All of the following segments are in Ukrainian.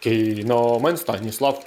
Кіномен Станіслав.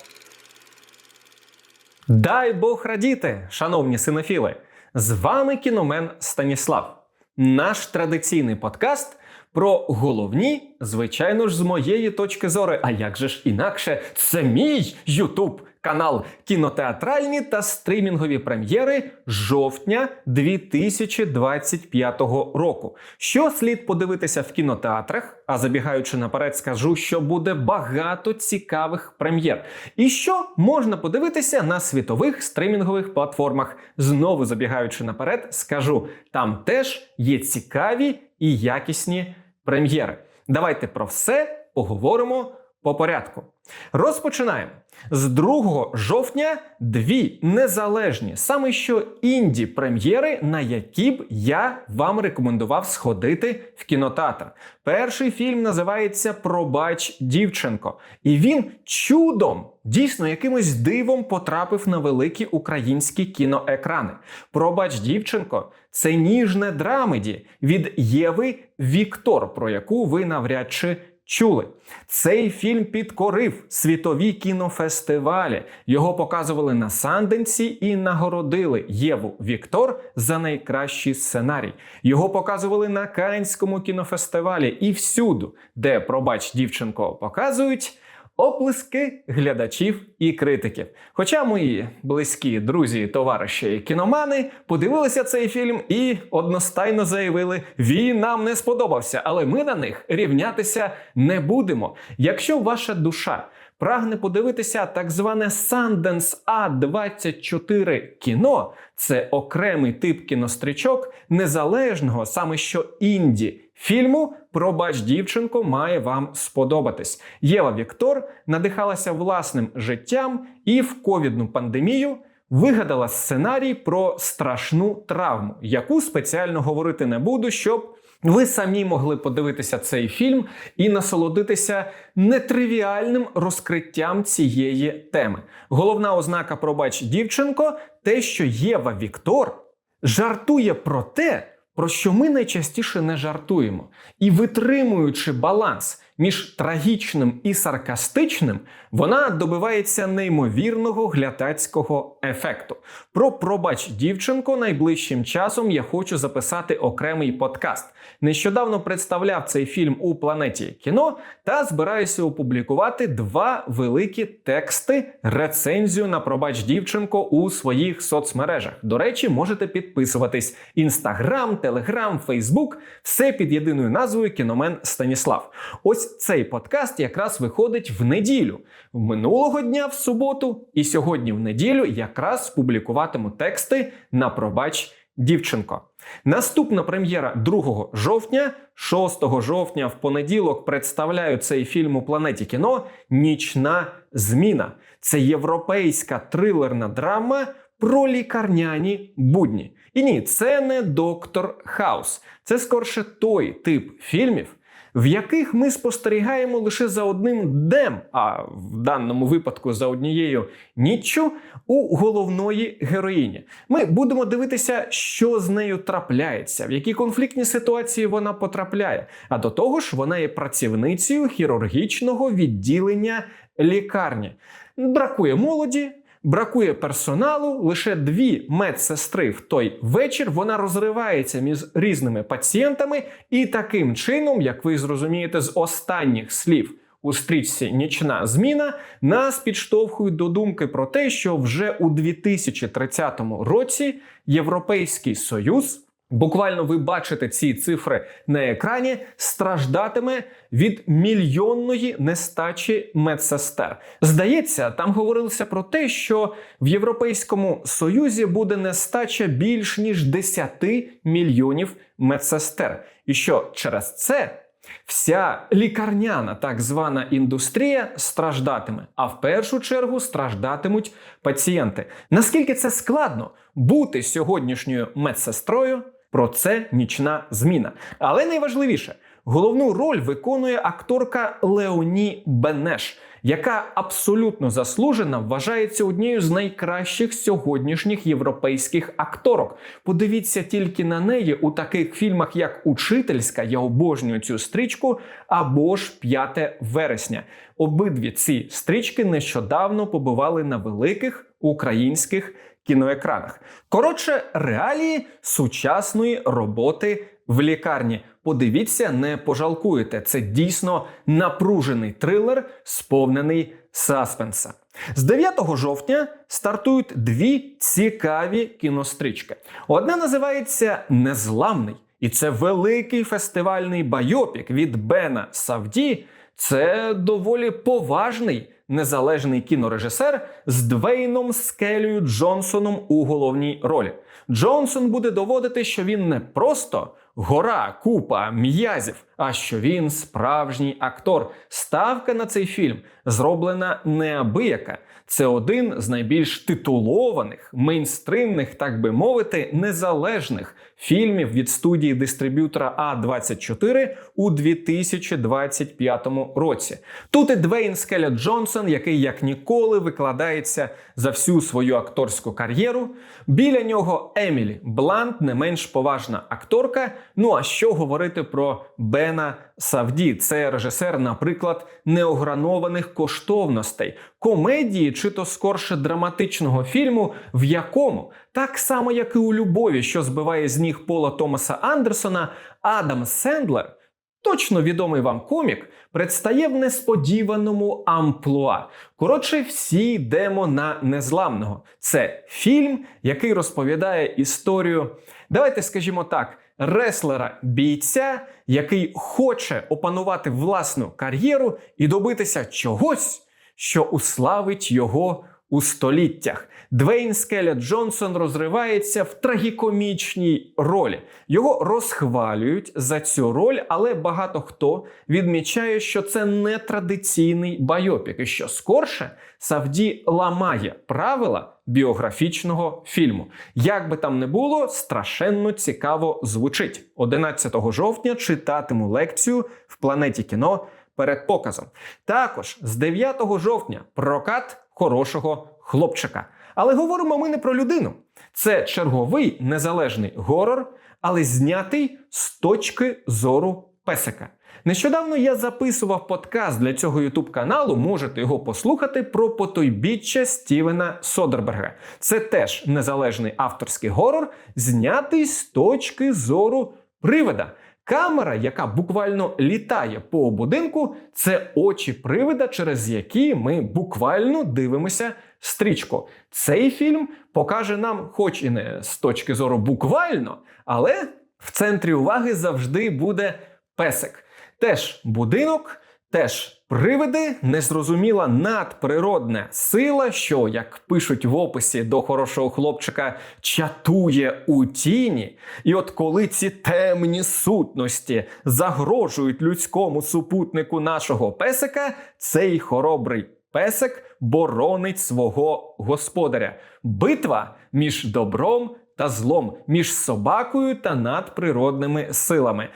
Дай Бог радіти, шановні синофіли! З вами кіномен Станіслав. Наш традиційний подкаст про головні, звичайно ж, з моєї точки зору. А як же ж інакше, це мій Ютуб канал кінотеатральні та стрімінгові прем'єри жовтня 2025 року. Що слід подивитися в кінотеатрах? А забігаючи наперед, скажу, що буде багато цікавих прем'єр. І що можна подивитися на світових стримінгових платформах. Знову забігаючи наперед, скажу, там теж є цікаві і якісні прем'єри. Давайте про все поговоримо по порядку. Розпочинаємо. З 2 жовтня дві незалежні, саме що інді прем'єри, на які б я вам рекомендував сходити в кінотеатр. Перший фільм називається Пробач дівчинко, і він чудом, дійсно якимось дивом потрапив на великі українські кіноекрани. Пробач дівчинко це ніжне драмеді від Єви Віктор, про яку ви навряд чи чули. Цей фільм підкорив світові кінофестивалі. Його показували на Санденсі і нагородили Єву Віктор за найкращий сценарій. Його показували на Каннському кінофестивалі і всюду, де пробач дівчинко показують. Оплески глядачів і критиків. Хоча мої близькі друзі, товариші кіномани подивилися цей фільм і одностайно заявили, він нам не сподобався, але ми на них рівнятися не будемо. Якщо ваша душа прагне подивитися так зване Sundance A24 кіно, це окремий тип кінострічок незалежного, саме що інді. Фільму Пробач дівчинко має вам сподобатись. Єва Віктор надихалася власним життям і в ковідну пандемію вигадала сценарій про страшну травму, яку спеціально говорити не буду, щоб ви самі могли подивитися цей фільм і насолодитися нетривіальним розкриттям цієї теми. Головна ознака Пробач дівчинко те, що Єва Віктор жартує про те про що ми найчастіше не жартуємо. І витримуючи баланс між трагічним і саркастичним, вона добивається неймовірного глядацького ефекту. Про пробач дівчинко найближчим часом я хочу записати окремий подкаст. Нещодавно представляв цей фільм у планеті кіно та збираюся опублікувати два великі тексти, рецензію на пробач дівчинко у своїх соцмережах. До речі, можете підписуватись: Інстаграм, Телеграм, Фейсбук, все під єдиною назвою Кіномен Станіслав. Ось цей подкаст якраз виходить в неділю. Минулого дня в суботу, і сьогодні в неділю якраз публікуватиму тексти на пробач дівчинко. Наступна прем'єра 2 жовтня, 6 жовтня в понеділок представляю цей фільм у планеті кіно Нічна зміна. Це європейська трилерна драма про лікарняні будні. І ні, це не доктор Хаус. Це скорше той тип фільмів, в яких ми спостерігаємо лише за одним днем, а в даному випадку за однією ніччю у головної героїні. Ми будемо дивитися, що з нею трапляється, в які конфліктні ситуації вона потрапляє. А до того ж, вона є працівницею хірургічного відділення лікарні. Бракує молоді. Бракує персоналу, лише дві медсестри в той вечір. Вона розривається між різними пацієнтами, і таким чином, як ви зрозумієте, з останніх слів у стрічці Нічна зміна нас підштовхують до думки про те, що вже у 2030 році Європейський Союз. Буквально ви бачите ці цифри на екрані, страждатиме від мільйонної нестачі медсестер. Здається, там говорилося про те, що в Європейському Союзі буде нестача більш ніж 10 мільйонів медсестер. І що через це Вся лікарняна так звана індустрія страждатиме, а в першу чергу страждатимуть пацієнти. Наскільки це складно бути сьогоднішньою медсестрою? Про це нічна зміна. Але найважливіше, головну роль виконує акторка Леоні Бенеш, яка абсолютно заслужена вважається однією з найкращих сьогоднішніх європейських акторок. Подивіться тільки на неї у таких фільмах, як Учительська, я обожнюю цю стрічку, або ж 5 вересня. Обидві ці стрічки нещодавно побували на великих українських кіноекранах. Коротше, реалії сучасної роботи в лікарні. Подивіться, не пожалкуєте. Це дійсно напружений трилер, сповнений саспенса. З 9 жовтня стартують дві цікаві кінострічки. Одна називається Незламний, і це великий фестивальний байопік від Бена Савді. Це доволі поважний незалежний кінорежисер з Двейном Скелею Джонсоном у головній ролі. Джонсон буде доводити, що він не просто гора, купа м'язів, а що він справжній актор. Ставка на цей фільм зроблена неабияка. Це один з найбільш титулованих, мейнстримних, так би мовити, незалежних фільмів від студії дистриб'ютора А24 у 2025 році. Тут і Двейн Скеля Джонсон, який як ніколи викладається за всю свою акторську кар'єру. Біля нього Емілі Блант, не менш поважна акторка. Ну а що говорити про Бена Савді? Це режисер, наприклад, неогранованих коштовностей, комедії чи то скорше драматичного фільму, в якому так само, як і у любові, що збиває з ніг Пола Томаса Андерсона, Адам Сендлер. Точно відомий вам комік предстає в несподіваному амплуа. Коротше, всі йдемо на незламного. Це фільм, який розповідає історію. Давайте скажімо так. Реслера бійця, який хоче опанувати власну кар'єру і добитися чогось, що уславить його у століттях. Двейн Скеля Джонсон розривається в трагікомічній ролі. Його розхвалюють за цю роль, але багато хто відмічає, що це не традиційний байопік, і що скорше Савді ламає правила біографічного фільму. Як би там не було, страшенно цікаво звучить. 11 жовтня читатиму лекцію в планеті кіно перед показом. Також з 9 жовтня прокат хорошого хлопчика. Але говоримо ми не про людину. Це черговий незалежний горор, але знятий з точки зору песика. Нещодавно я записував подкаст для цього youtube каналу. Можете його послухати про потойбіччя Стівена Содерберга. Це теж незалежний авторський горор, знятий з точки зору привида. Камера, яка буквально літає по будинку, це очі привида, через які ми буквально дивимося стрічку. Цей фільм покаже нам, хоч і не з точки зору буквально, але в центрі уваги завжди буде песик. Теж будинок, теж привиди, незрозуміла надприродна сила, що, як пишуть в описі до хорошого хлопчика, чатує у тіні. І от коли ці темні сутності загрожують людському супутнику нашого песика, цей хоробрий песик боронить свого господаря. Битва між добром та злом, між собакою та надприродними силами.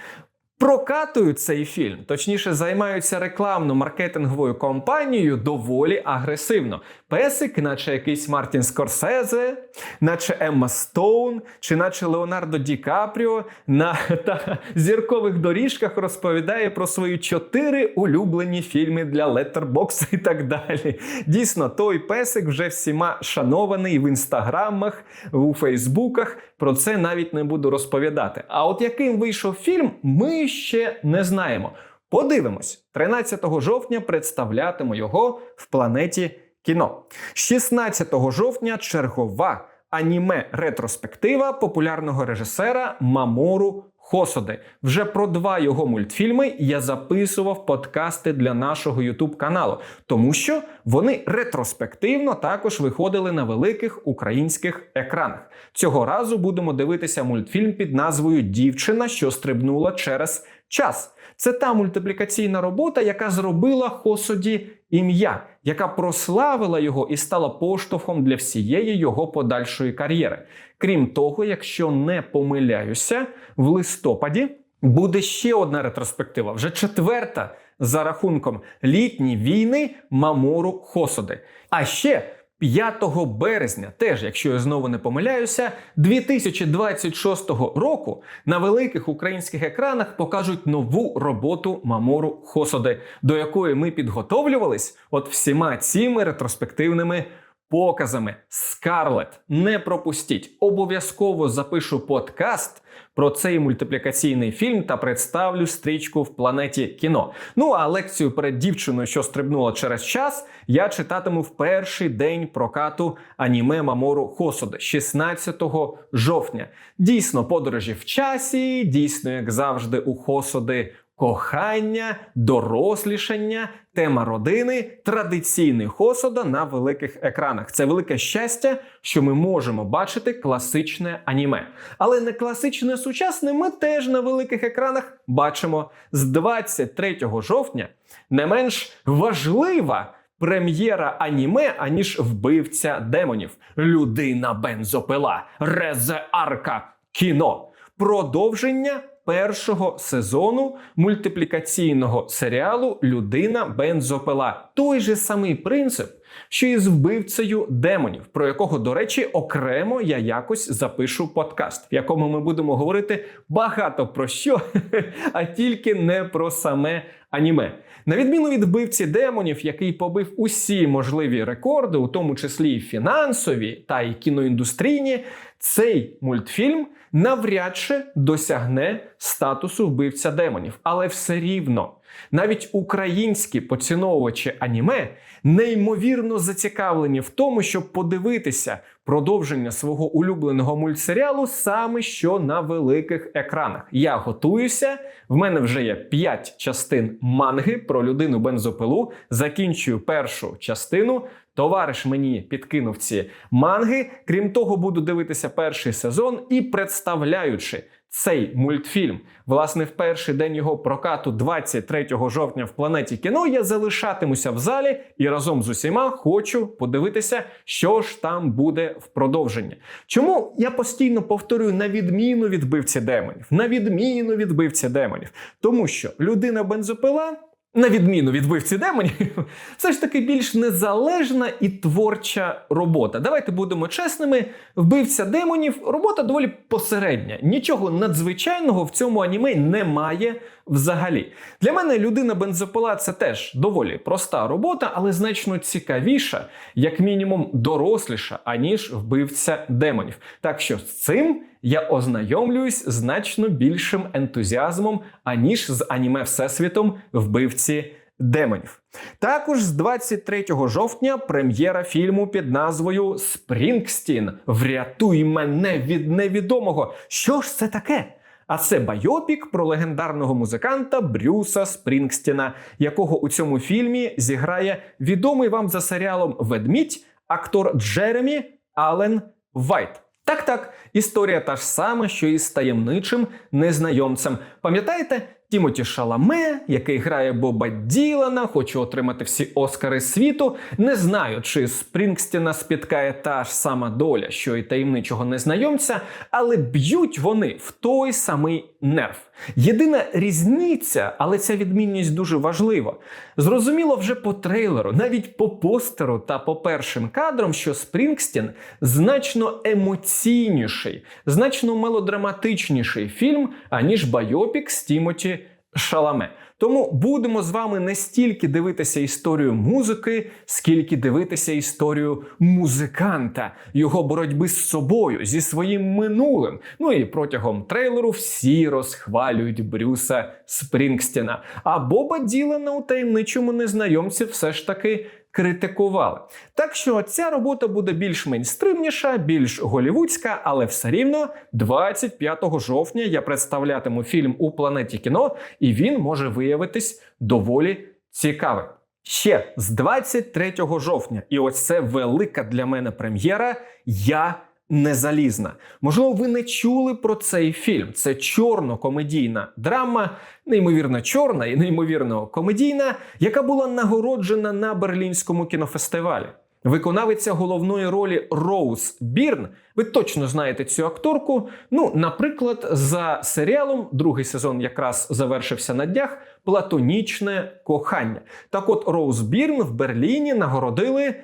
Прокатують цей фільм, точніше, займаються рекламно-маркетинговою кампанією доволі агресивно. Песик, наче якийсь Мартін Скорсезе, наче Емма Стоун, чи наче Леонардо Ді Капріо на та, зіркових доріжках розповідає про свої чотири улюблені фільми для Letterboxd і так далі. Дійсно, той песик вже всіма шанований в інстаграмах, у Фейсбуках. Про це навіть не буду розповідати. А от яким вийшов фільм, ми ще не знаємо. Подивимось, 13 жовтня представлятиму його в планеті кіно. 16 жовтня чергова аніме ретроспектива популярного режисера Мамору Хосоди. Вже про два його мультфільми я записував подкасти для нашого YouTube каналу, тому що вони ретроспективно також виходили на великих українських екранах. Цього разу будемо дивитися мультфільм під назвою Дівчина, що стрибнула через час. Це та мультиплікаційна робота, яка зробила Хосоді ім'я, яка прославила його і стала поштовхом для всієї його подальшої кар'єри. Крім того, якщо не помиляюся, в листопаді буде ще одна ретроспектива, вже четверта за рахунком літні війни Мамору Хосоди. А ще 5 березня, теж, якщо я знову не помиляюся, 2026 року на великих українських екранах покажуть нову роботу Мамору Хосоди, до якої ми підготовлювались от всіма цими ретроспективними показами. Скарлет, не пропустіть! Обов'язково запишу подкаст про цей мультиплікаційний фільм та представлю стрічку в планеті кіно. Ну а лекцію перед дівчиною, що стрибнула через час, я читатиму в перший день прокату аніме Мамору Хосоди 16 жовтня. Дійсно, подорожі в часі, дійсно, як завжди, у Хосоди. Кохання, дорослішання, тема родини, традиційний хосода на великих екранах. Це велике щастя, що ми можемо бачити класичне аніме. Але не класичне сучасне ми теж на великих екранах бачимо з 23 жовтня не менш важлива. Прем'єра аніме, аніж вбивця демонів, людина бензопила, Резе Арка, кіно, продовження першого сезону мультиплікаційного серіалу Людина бензопила. Той же самий принцип, що і з вбивцею демонів, про якого, до речі, окремо я якось запишу подкаст, в якому ми будемо говорити багато про що, а тільки не про саме аніме. На відміну від вбивці демонів, який побив усі можливі рекорди, у тому числі і фінансові та й кіноіндустрійні, цей мультфільм навряд чи досягне статусу вбивця демонів, але все рівно. Навіть українські поціновувачі аніме неймовірно зацікавлені в тому, щоб подивитися продовження свого улюбленого мультсеріалу саме що на великих екранах. Я готуюся. В мене вже є 5 частин манги про людину бензопилу. Закінчую першу частину. Товариш мені підкинув ці манги. Крім того, буду дивитися перший сезон і представляючи цей мультфільм, власне, в перший день його прокату, 23 жовтня в планеті кіно, я залишатимуся в залі і разом з усіма хочу подивитися, що ж там буде в продовженні. Чому я постійно повторюю на відміну від вбивці демонів, на відміну від вбивці демонів, тому що людина бензопила. На відміну від вбивці демонів, все ж таки більш незалежна і творча робота. Давайте будемо чесними. Вбивця демонів робота доволі посередня. Нічого надзвичайного в цьому аніме немає взагалі. Для мене людина бензопила це теж доволі проста робота, але значно цікавіша, як мінімум доросліша, аніж вбивця демонів. Так що з цим я ознайомлююсь значно більшим ентузіазмом, аніж з аніме Всесвітом вбивці демонів. Також з 23 жовтня прем'єра фільму під назвою Спрінгстін. Врятуй мене від невідомого. Що ж це таке? А це байопік про легендарного музиканта Брюса Спрінгстіна, якого у цьому фільмі зіграє відомий вам за серіалом Ведмідь актор Джеремі Аллен Вайт. Так, так, історія та ж сама, що і з таємничим незнайомцем. Пам'ятаєте? Тімоті Шаламе, який грає Боба Ділана, хоче отримати всі Оскари світу. Не знаю, чи Спрінгстіна спіткає та ж сама доля, що й таємничого незнайомця, але б'ють вони в той самий нерв. Єдина різниця, але ця відмінність дуже важлива. Зрозуміло вже по трейлеру, навіть по постеру та по першим кадрам, що Спрінгстін значно емоційніший, значно мелодраматичніший фільм, аніж Байопік з Тімоті Шаламе. Тому будемо з вами не стільки дивитися історію музики, скільки дивитися історію музиканта, його боротьби з собою, зі своїм минулим. Ну і протягом трейлеру всі розхвалюють Брюса Спрінгстіна. А Боба Ділана у таємничому незнайомці все ж таки. Критикували. Так що ця робота буде більш мейнстримніша, більш голівудська, але все рівно 25 жовтня я представлятиму фільм у планеті кіно, і він може виявитись доволі цікавим. Ще з 23 жовтня, і ось це велика для мене прем'єра. Я Незалізна. Можливо, ви не чули про цей фільм. Це чорно-комедійна драма, неймовірно чорна і неймовірно комедійна, яка була нагороджена на Берлінському кінофестивалі. Виконавиця головної ролі Роуз Бірн. Ви точно знаєте цю акторку. Ну, наприклад, за серіалом другий сезон якраз завершився на днях Платонічне кохання. Так от Роуз Бірн в Берліні нагородили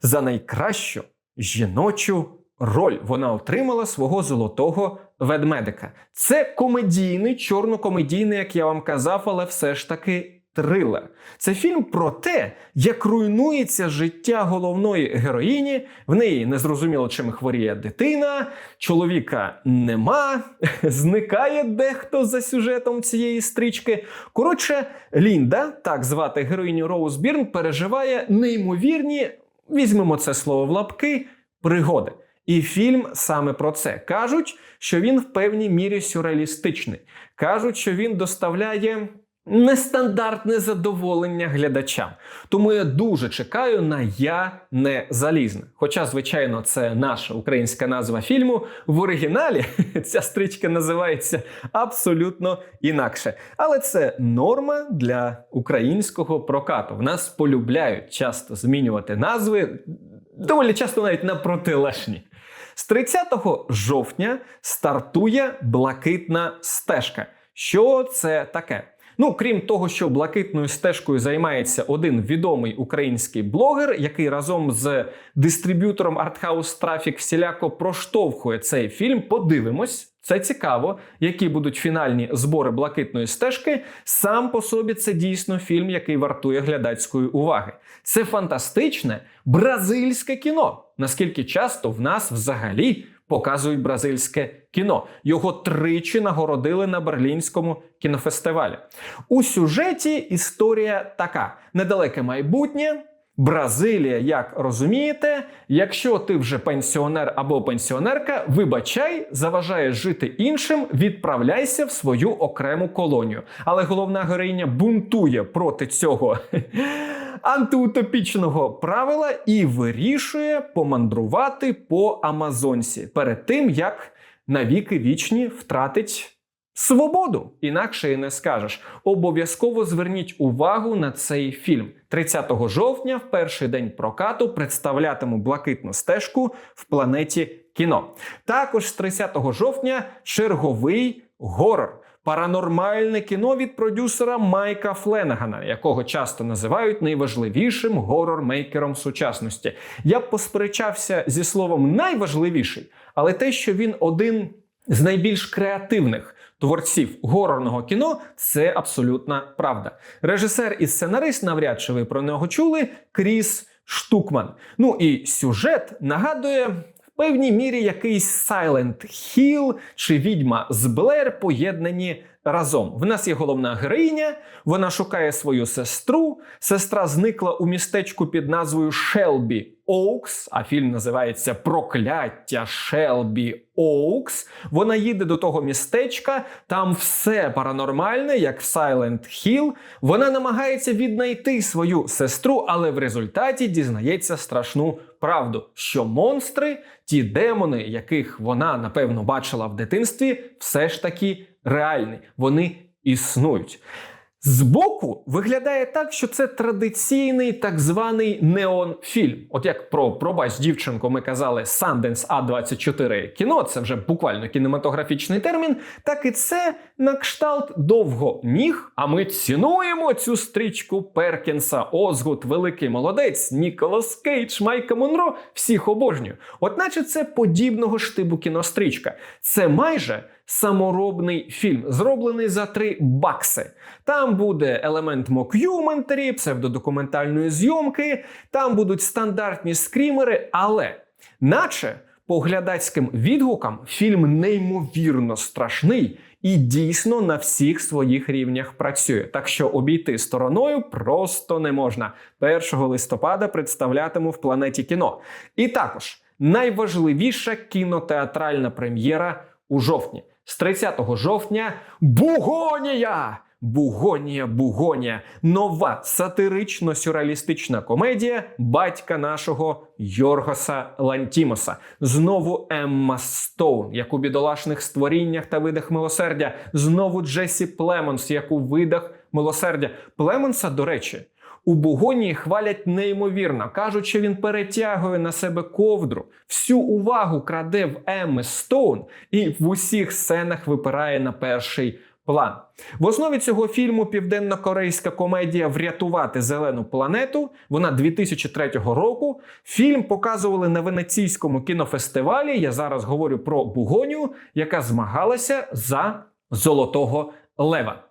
за найкращу жіночу роль. Вона отримала свого золотого ведмедика. Це комедійний, чорнокомедійний, як я вам казав, але все ж таки. Трилер це фільм про те, як руйнується життя головної героїні. В неї незрозуміло чим хворіє дитина, чоловіка нема, зникає дехто за сюжетом цієї стрічки. Коротше, Лінда, так звати героїню Роуз Бірн, переживає неймовірні, візьмемо це слово в лапки, пригоди. І фільм саме про це кажуть, що він в певній мірі сюрреалістичний. Кажуть, що він доставляє нестандартне задоволення глядачам. Тому я дуже чекаю на Я не залізне. Хоча, звичайно, це наша українська назва фільму. В оригіналі ця стрічка називається абсолютно інакше. Але це норма для українського прокату. В нас полюбляють часто змінювати назви, доволі часто навіть на протилежні. З 30 жовтня стартує блакитна стежка. Що це таке? Ну, крім того, що блакитною стежкою займається один відомий український блогер, який разом з дистриб'ютором Arthouse Traffic всіляко проштовхує цей фільм. Подивимось. Це цікаво, які будуть фінальні збори блакитної стежки. Сам по собі це дійсно фільм, який вартує глядацької уваги. Це фантастичне бразильське кіно. Наскільки часто в нас взагалі показують бразильське кіно? Його тричі нагородили на Берлінському кінофестивалі. У сюжеті історія така: недалеке майбутнє. Бразилія, як розумієте, якщо ти вже пенсіонер або пенсіонерка, вибачай, заважає жити іншим, відправляйся в свою окрему колонію. Але головна героїня бунтує проти цього антиутопічного правила і вирішує помандрувати по Амазонці перед тим, як навіки вічні втратить. Свободу, інакше і не скажеш. Обов'язково зверніть увагу на цей фільм. 30 жовтня, в перший день прокату, представлятиму блакитну стежку в планеті кіно. Також з 30 жовтня черговий горор. Паранормальне кіно від продюсера Майка Фленагана, якого часто називають найважливішим горор-мейкером сучасності. Я б посперечався зі словом найважливіший, але те, що він один з найбільш креативних творців горорного кіно, це абсолютна правда. Режисер і сценарист, навряд чи ви про нього чули, Кріс Штукман. Ну і сюжет нагадує. Певній мірі якийсь Silent Hill чи відьма з Блер поєднані разом. В нас є головна героїня, вона шукає свою сестру. Сестра зникла у містечку під назвою Шелбі Оукс, а фільм називається Прокляття Шелбі Оукс. Вона їде до того містечка, там все паранормальне, як в Silent Hill. Вона намагається віднайти свою сестру, але в результаті дізнається страшну правду, що монстри, ті демони, яких вона напевно бачила в дитинстві, все ж таки реальні. Вони існують. Збоку виглядає так, що це традиційний так званий неон-фільм. От як про пробач дівчинку ми казали Sundance A24 кіно, це вже буквально кінематографічний термін. Так і це на кшталт довго ніг. А ми цінуємо цю стрічку Перкінса, Озгут, великий молодець, Ніколас Кейдж, Майка Монро. Всіх обожнюю. От наче це подібного штибу кінострічка. Це майже саморобний фільм, зроблений за 3 бакси. Там буде елемент мокюментарі, псевдодокументальної зйомки, там будуть стандартні скрімери, але наче по глядацьким відгукам фільм неймовірно страшний і дійсно на всіх своїх рівнях працює. Так що обійти стороною просто не можна. 1 листопада представлятиму в планеті кіно. І також найважливіша кінотеатральна прем'єра у жовтні. З 30 жовтня Бугонія! Бугонія, Бугонія, нова сатирично-сюрреалістична комедія батька нашого Йоргоса Лантімоса. Знову Емма Стоун, як у бідолашних створіннях та видах милосердя. Знову Джесі Племонс, як у видах милосердя. Племонса, до речі, У Бугонії хвалять неймовірно, кажуть, що він перетягує на себе ковдру, всю увагу краде в Емми Стоун і в усіх сценах випирає на перший план. В основі цього фільму південно-корейська комедія Врятувати зелену планету. Вона 2003 року. Фільм показували на венеційському кінофестивалі. Я зараз говорю про Бугонію, яка змагалася за золотого лева.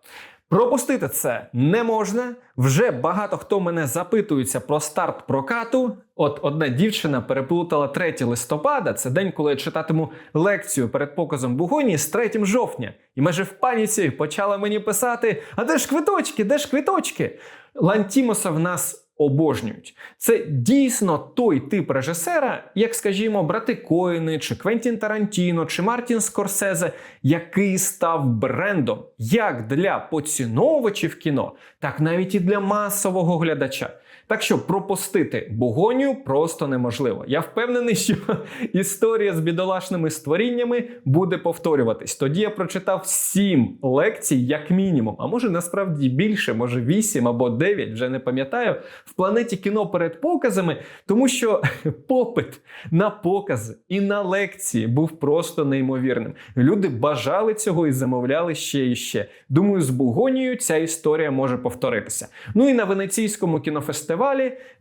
Пропустити це не можна. Вже багато хто мене запитується про старт прокату. От одна дівчина переплутала 3 листопада, це день, коли я читатиму лекцію перед показом Бугоні з 3 жовтня. І майже в паніці почала мені писати: А де ж квиточки? Де ж квиточки? Лантімоса в нас обожнюють. Це дійсно той тип режисера, як, скажімо, брати Коїни, чи Квентін Тарантіно, чи Мартін Скорсезе, який став брендом як для поціновувачів кіно, так навіть і для масового глядача. Так що пропустити Бугонію просто неможливо. Я впевнений, що історія з бідолашними створіннями буде повторюватись. Тоді я прочитав сім лекцій, як мінімум, а може насправді більше, може вісім або дев'ять, вже не пам'ятаю, в планеті кіно перед показами, тому що попит на покази і на лекції був просто неймовірним. Люди бажали цього і замовляли ще і ще. Думаю, з Бугонією ця історія може повторитися. Ну і на венеційському кінофестивалі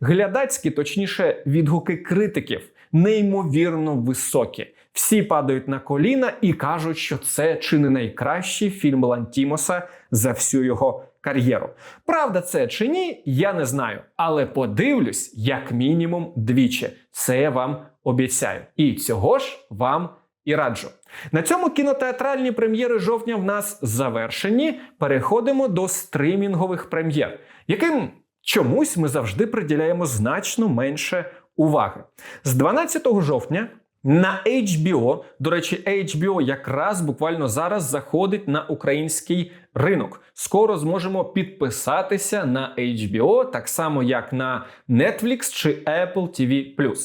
глядацькі, точніше, відгуки критиків неймовірно високі. Всі падають на коліна і кажуть, що це чи не найкращий фільм Лантімоса за всю його кар'єру. Правда, це чи ні, я не знаю. Але подивлюсь, як мінімум, двічі. Це я вам обіцяю. І цього ж вам і раджу. На цьому кінотеатральні прем'єри жовтня в нас завершені. Переходимо до стримінгових прем'єр, яким чомусь ми завжди приділяємо значно менше уваги. З 12 жовтня на HBO, до речі, HBO якраз буквально зараз заходить на український ринок. Скоро зможемо підписатися на HBO, так само як на Netflix чи Apple TV+.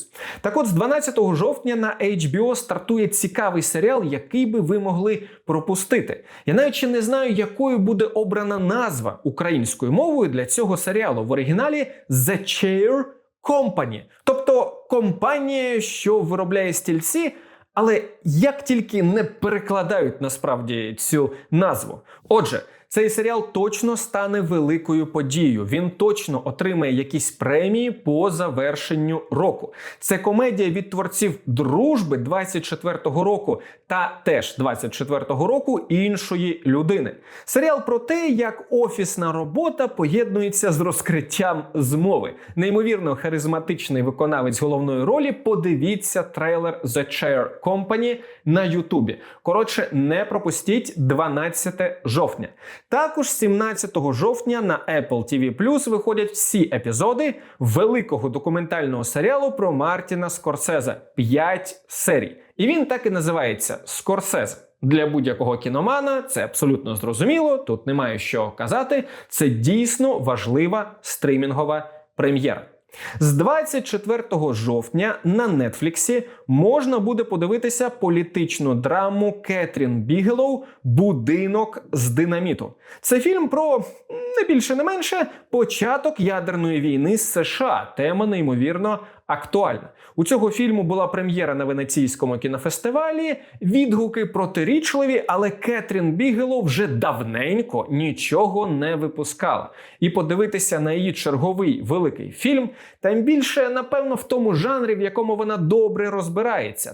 Так от, з 12 жовтня на HBO стартує цікавий серіал, який би ви могли пропустити. Я навіть ще не знаю, якою буде обрана назва українською мовою для цього серіалу. В оригіналі The Chair Company, тобто компанія, що виробляє стільці. Але як тільки не перекладають насправді цю назву. Отже, цей серіал точно стане великою подією. Він точно отримає якісь премії по завершенню року. Це комедія від творців дружби 24-го року та теж 24-го року іншої людини. Серіал про те, як офісна робота поєднується з розкриттям змови. Неймовірно харизматичний виконавець головної ролі. Подивіться трейлер The Chair Company на Ютубі. Коротше, не пропустіть 12 жовтня. Також 17 жовтня на Apple TV виходять всі епізоди великого документального серіалу про Мартіна Скорсезе 5 серій. І він так і називається Скорсезе. Для будь-якого кіномана це абсолютно зрозуміло. Тут немає що казати. Це дійсно важлива стримінгова прем'єра. З 24 жовтня на Нетфліксі можна буде подивитися політичну драму Кетрін Бігелоу Будинок з динаміту. Це фільм про не більше не менше початок ядерної війни з США. Тема неймовірно актуальна. У цього фільму була прем'єра на венеційському кінофестивалі. Відгуки протирічливі, але Кетрін Бігелоу вже давненько нічого не випускала. І подивитися на її черговий великий фільм, тим більше, напевно, в тому жанрі, в якому вона добре розбирається: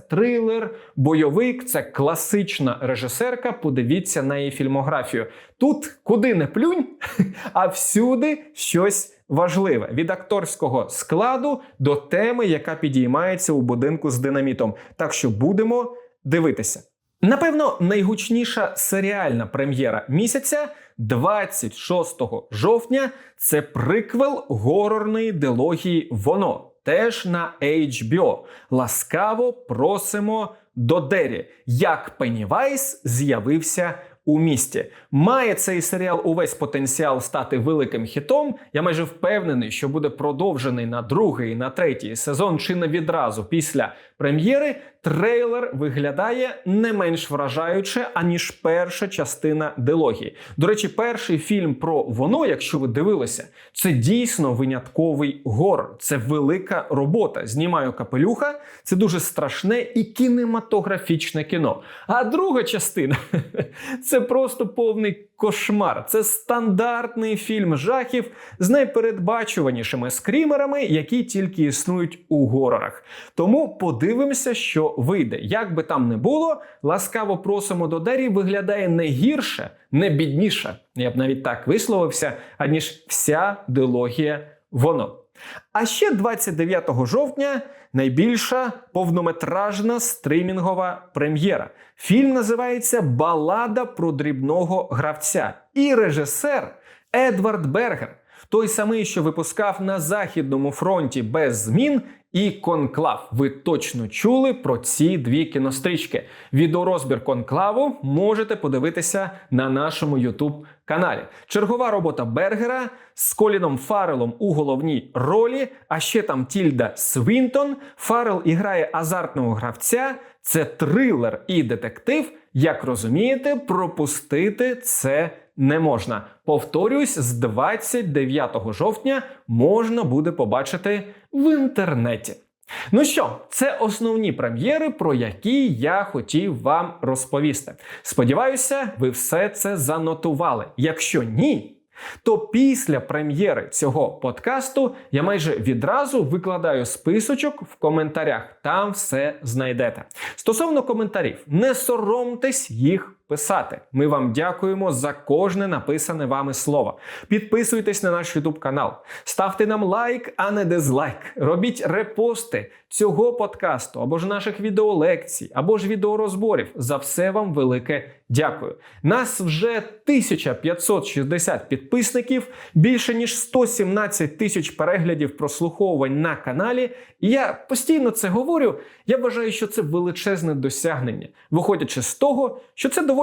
трилер, бойовик це класична режисерка. Подивіться на її фільмографію. Тут куди не плюнь, а всюди щось важливе від акторського складу до теми, яка підіймається у будинку з динамітом. Так що будемо дивитися. Напевно, найгучніша серіальна прем'єра місяця 26 жовтня. Це приквел горорної дилогії Воно. Теж на HBO. Ласкаво просимо до Дері, як Пеннівайс з'явився у місті. Має цей серіал увесь потенціал стати великим хітом. Я майже впевнений, що буде продовжений на другий, на третій сезон чи не відразу після прем'єри. Трейлер виглядає не менш вражаюче, аніж перша частина дилогії. До речі, перший фільм про воно, якщо ви дивилися, це дійсно винятковий гор. Це велика робота. Знімаю капелюха, це дуже страшне і кінематографічне кіно. А друга частина це просто повний кошмар. Це стандартний фільм жахів з найпередбачуванішими скрімерами, які тільки існують у горорах. Тому подивимося, що вийде. Як би там не було, ласкаво просимо до Дері виглядає не гірше, не бідніше. Я б навіть так висловився, аніж вся дилогія воно. А ще 29 жовтня найбільша повнометражна стримінгова прем'єра. Фільм називається Балада про дрібного гравця. І режисер Едвард Бергер, той самий, що випускав на Західному фронті без змін і Конклав. Ви точно чули про ці дві кінострічки. Відеорозбір конклаву можете подивитися на нашому YouTube каналі. Чергова робота Бергера з Коліном Фарелом у головній ролі. А ще там Тільда Свінтон. Фарел іграє азартного гравця. Це трилер і детектив. Як розумієте, пропустити це не можна. Повторюсь, з 29 жовтня можна буде побачити в інтернеті. Ну що, це основні прем'єри, про які я хотів вам розповісти. Сподіваюся, ви все це занотували. Якщо ні, то після прем'єри цього подкасту я майже відразу викладаю списочок в коментарях. Там все знайдете. Стосовно коментарів, не соромтесь їх писати. Ми вам дякуємо за кожне написане вами слово. Підписуйтесь на наш YouTube канал, ставте нам лайк, а не дизлайк. Робіть репости цього подкасту або ж наших відеолекцій, або ж відеорозборів. За все вам велике дякую. Нас вже 1560 підписників, більше ніж 117 тисяч переглядів прослуховувань на каналі. І я постійно це говорю. Я вважаю, що це величезне досягнення, виходячи з того, що це доволі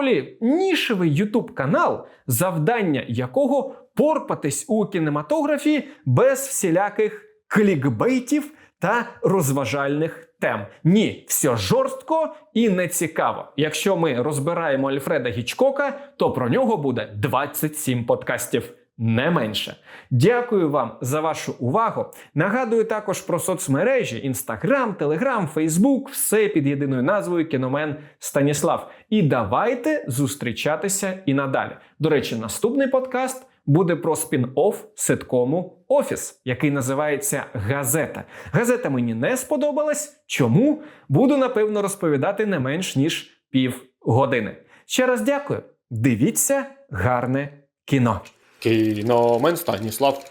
нішевий YouTube канал, завдання якого порпатись у кінематографі без всіляких клікбейтів та розважальних тем. Ні, все жорстко і не цікаво. Якщо ми розбираємо Альфреда Гічкока, то про нього буде 27 подкастів. Не менше. Дякую вам за вашу увагу. Нагадую також про соцмережі: Instagram, Telegram, Facebook, все під єдиною назвою Кіномен Станіслав. І давайте зустрічатися і надалі. До речі, наступний подкаст буде про спін-офф ситкому Офіс, який називається Газета. Газета мені не сподобалась. Чому? Буду напевно розповідати не менш ніж півгодини. Ще раз дякую. Дивіться гарне кіно. Кіномен Станіслав.